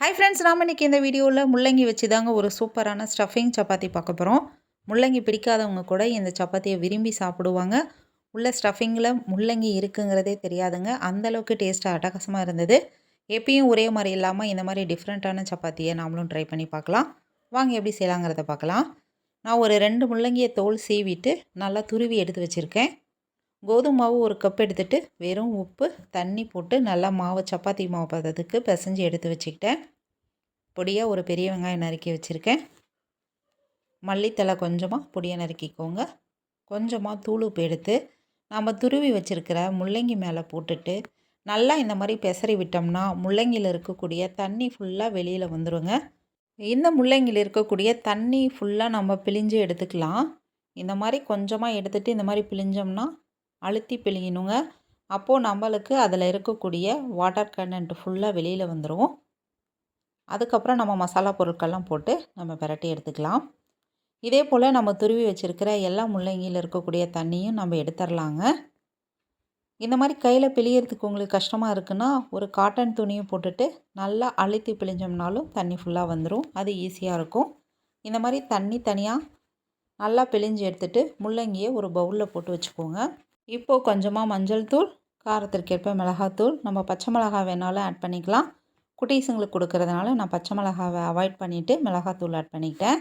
Hi friends நாம் இன்றைக்கி இந்த வீடியோவில் முள்ளங்கி வச்சு தாங்க ஒரு சூப்பரான ஸ்டஃபிங் சப்பாத்தி பார்க்க போகிறோம் முள்ளங்கி பிடிக்காதவங்க கூட இந்த சப்பாத்தியை விரும்பி சாப்பிடுவாங்க. உள்ள ஸ்டஃபிங்கில் முள்ளங்கி இருக்குங்கிறதே தெரியாதுங்க. அந்தளவுக்கு டேஸ்ட்டாக அட்டகாசமாக இருந்தது. எப்பயும் ஒரே மாதிரி இல்லாமல் இந்த மாதிரி டிஃப்ரெண்ட்டான சப்பாத்தியை நாமளும் ட்ரை பண்ணி பார்க்கலாம். வாங்க எப்படி செய்யலாங்கிறத பார்க்கலாம். நான் ஒரு ரெண்டு முள்ளங்கியை தோல் சீவிட்டு நல்லா துருவி எடுத்து வச்சுருக்கேன். கோதுமை மாவு ஒரு கப் எடுத்துகிட்டு வெறும் உப்பு தண்ணி போட்டு நல்லா மாவு சப்பாத்தி மாவு பதத்துக்கு பிசைஞ்சு எடுத்து வச்சுக்கிட்டேன். பொடியாக ஒரு பெரிய வெங்காயம் நறுக்கி வச்சுருக்கேன். மல்லித்தலை கொஞ்சமாக பொடியை நறுக்கிக்கோங்க. கொஞ்சமாக தூள் உப்பு எடுத்து நம்ம துருவி வச்சுருக்கிற முள்ளங்கி மேலே போட்டுட்டு நல்லா இந்த மாதிரி பெசரி விட்டோம்னா முள்ளங்கியில் இருக்கக்கூடிய தண்ணி ஃபுல்லாக வெளியில் வந்துடுங்க இந்த முள்ளங்கியில் இருக்கக்கூடிய தண்ணி ஃபுல்லாக நம்ம பிழிஞ்சு எடுத்துக்கலாம். இந்த மாதிரி கொஞ்சமாக எடுத்துகிட்டு இந்த மாதிரி பிழிஞ்சோம்னா அழுத்தி பிழியணுங்க. அப்போது நம்மளுக்கு அதில் இருக்கக்கூடிய வாட்டர் கண்டென்ட் ஃபுல்லாக வெளியில் வந்துடும் அதுக்கப்புறம் நம்ம மசாலா பொருட்கள்லாம் போட்டு நம்ம விரட்டி எடுத்துக்கலாம். இதே போல் நம்ம துருவி வச்சுருக்கிற எல்லா முள்ளங்கியில் இருக்கக்கூடிய தண்ணியும் நம்ம எடுத்துடலாங்க இந்த மாதிரி கையில் பிழியறதுக்கு உங்களுக்கு கஷ்டமாக இருக்குன்னா ஒரு காட்டன் துணியை போட்டுட்டு நல்லா அழுத்தி பிழிஞ்சோம்னாலும் தண்ணி ஃபுல்லாக வந்துடும் அது ஈஸியாக இருக்கும். இந்த மாதிரி தண்ணி தனியாக நல்லா பிழிஞ்சு எடுத்துகிட்டு முள்ளங்கியை ஒரு பவுலில் போட்டு வச்சுக்கோங்க. இப்போது கொஞ்சமாக மஞ்சள் தூள் காரத்திற்கேற்ப மிளகாத்தூள் நம்ம பச்சை மிளகா வேணாலும் ஆட் பண்ணிக்கலாம். குட்டீஸுங்களுக்கு கொடுக்கறதுனால நான் பச்சை மிளகாவை அவாய்ட் பண்ணிவிட்டு மிளகாத்தூள் ஆட் பண்ணிக்கிட்டேன்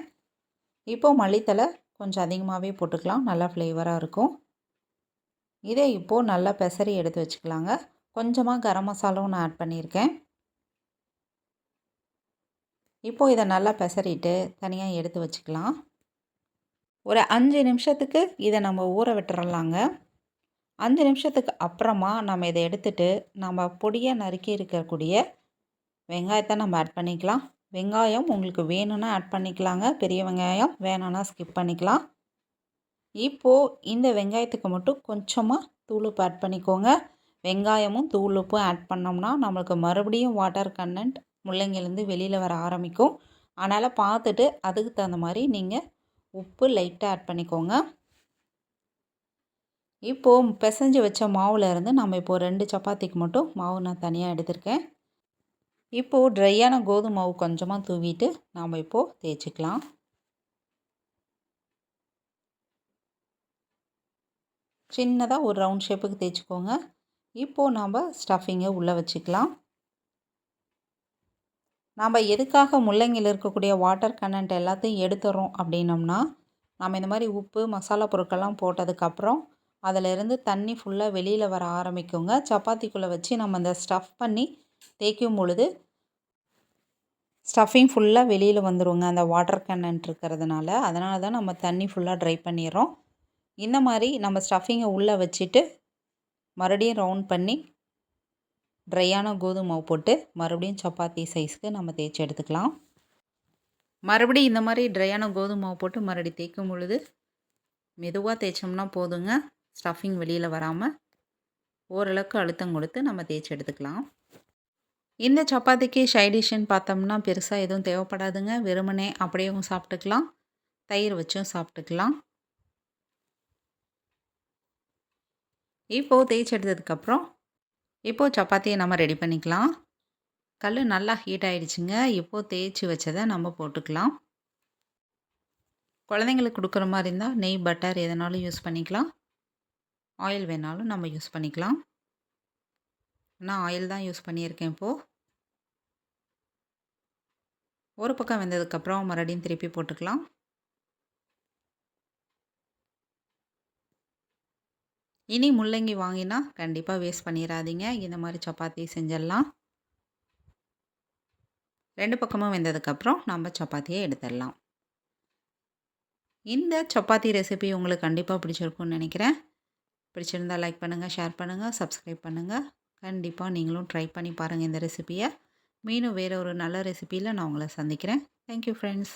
இப்போது மல்லித்தலை கொஞ்சம் அதிகமாகவே போட்டுக்கலாம். நல்லா ஃப்ளேவராக இருக்கும். இதே இப்போது நல்லா பெசரி எடுத்து வச்சுக்கலாங்க. கொஞ்சமாக கரம் மசாலாவும் நான் ஆட் பண்ணியிருக்கேன். இப்போது இதை நல்லா பெசரிட்டு தனியாக எடுத்து வச்சுக்கலாம். ஒரு அஞ்சு நிமிஷத்துக்கு இதை நம்ம ஊற விட்டுறலாங்க. அஞ்சு நிமிஷத்துக்கு அப்புறமா நம்ம இதை எடுத்துகிட்டு நம்ம பொடியை நறுக்கி இருக்கக்கூடிய வெங்காயத்தை நம்ம ஆட் பண்ணிக்கலாம். வெங்காயம் உங்களுக்கு வேணும்னா ஆட் பண்ணிக்கலாங்க. பெரிய வெங்காயம் வேணும்னா ஸ்கிப் பண்ணிக்கலாம். இப்போது இந்த வெங்காயத்துக்கு மட்டும் கொஞ்சமாக தூளுப்பு ஆட் பண்ணிக்கோங்க. வெங்காயமும் தூளுப்பும் ஆட் பண்ணோம்னா நம்மளுக்கு மறுபடியும் வாட்டர் கண்டென்ட் முள்ளங்கிலேருந்து வெளியில் வர ஆரம்பிக்கும். அதனால் பார்த்துட்டு அதுக்கு தகுந்த மாதிரி நீங்கள் உப்பு லைட்டாக ஆட் பண்ணிக்கோங்க. இப்போது பிசைஞ்சு வச்ச மாவில் இருந்து நம்ம இப்போது ரெண்டு சப்பாத்திக்கு மட்டும் மாவு நான் தனியாக எடுத்திருக்கேன். இப்போது ட்ரையான கோதுமை மாவு கொஞ்சமாக தூவிட்டு நாம் இப்போது தேய்ச்சிக்கலாம். சின்னதாக ஒரு ரவுண்ட் ஷேப்புக்கு தேய்ச்சிக்கோங்க. இப்போது நாம் ஸ்டஃபிங்கை உள்ளே வச்சுக்கலாம். நாம் எதுக்காக முள்ளங்கியில் இருக்கக்கூடிய வாட்டர் கண்டென்ட் எல்லாத்தையும் எடுத்துறோம் அப்படின்னோம்னா நம்ம இந்த மாதிரி உப்பு மசாலா பொருட்கள்லாம் போட்டதுக்கப்புறம் அதிலிருந்து தண்ணி ஃபுல்லாக வெளியில் வர ஆரம்பிக்குங்க. சப்பாத்திக்குள்ளே வச்சு நம்ம அந்த ஸ்டஃப் பண்ணி தேய்க்கும் பொழுது ஸ்டஃபிங் ஃபுல்லாக வெளியில் வந்துடுங்க அந்த வாட்டர் கண்டென்ட் இருக்கிறதுனால. அதனால தான் நம்ம தண்ணி ஃபுல்லாக ட்ரை பண்ணிடுறோம். இந்த மாதிரி நம்ம ஸ்டஃபிங்கை உள்ளே வச்சுட்டு மறுபடியும் ரவுண்ட் பண்ணி ட்ரையான கோதுமை மாவு போட்டு மறுபடியும் சப்பாத்தி சைஸ்க்கு நம்ம தேய்ச்சி எடுத்துக்கலாம். மறுபடியும் இந்த மாதிரி ட்ரையான கோதுமை மாவு போட்டு மறுபடி தேய்க்கும் பொழுது மெதுவாக தேய்ச்சோம்னா போதுங்க. ஸ்டஃபிங் வெளியில் வராமல் ஓரளவுக்கு அழுத்தம் கொடுத்து நம்ம தேய்ச்சி எடுத்துக்கலாம். இந்த சப்பாத்திக்கு ஷைடிஷன் பார்த்தோம்னா பெருசாக எதுவும் தேவைப்படாதுங்க. வெறுமனே அப்படியேவும் சாப்பிட்டுக்கலாம். தயிர் வச்சும் சாப்பிட்டுக்கலாம். இப்போது தேய்ச்சி எடுத்ததுக்கப்புறம் இப்போது சப்பாத்தியை நம்ம ரெடி பண்ணிக்கலாம். கல் நல்லா ஹீட் ஆகிடுச்சுங்க இப்போது தேய்ச்சி வச்சதை நம்ம போட்டுக்கலாம். குழந்தைங்களுக்கு கொடுக்குற மாதிரி இருந்தால் நெய் பட்டர் எதனாலும் யூஸ் பண்ணிக்கலாம். ஆயில் வேணாலும் நம்ம யூஸ் பண்ணிக்கலாம். நான் ஆயில் தான் யூஸ் பண்ணியிருக்கேன் இப்போது ஒரு பக்கம் வெந்ததுக்கப்புறம் மறுபடியும் திருப்பி போட்டுக்கலாம். இனி முள்ளங்கி வாங்கினா கண்டிப்பாக வேஸ்ட் பண்ணிடாதீங்க இந்த மாதிரி சப்பாத்தி செஞ்சிடலாம். ரெண்டு பக்கமும் வெந்ததுக்கப்புறம் நம்ம சப்பாத்தியை எடுத்துடலாம். இந்த சப்பாத்தி ரெசிபி உங்களுக்கு கண்டிப்பாக பிடிச்சிருக்கும்னு நினைக்கிறேன். பிடிச்சிருந்தால் லைக் பண்ணுங்கள் ஷேர் பண்ணுங்கள் சப்ஸ்கிரைப் பண்ணுங்கள் கண்டிப்பாக நீங்களும் ட்ரை பண்ணி பாருங்கள் இந்த ரெசிப்பியை மீண்டும் வேறு ஒரு நல்ல ரெசிப்பியில் நான் உங்களை சந்திக்கிறேன். Thank you friends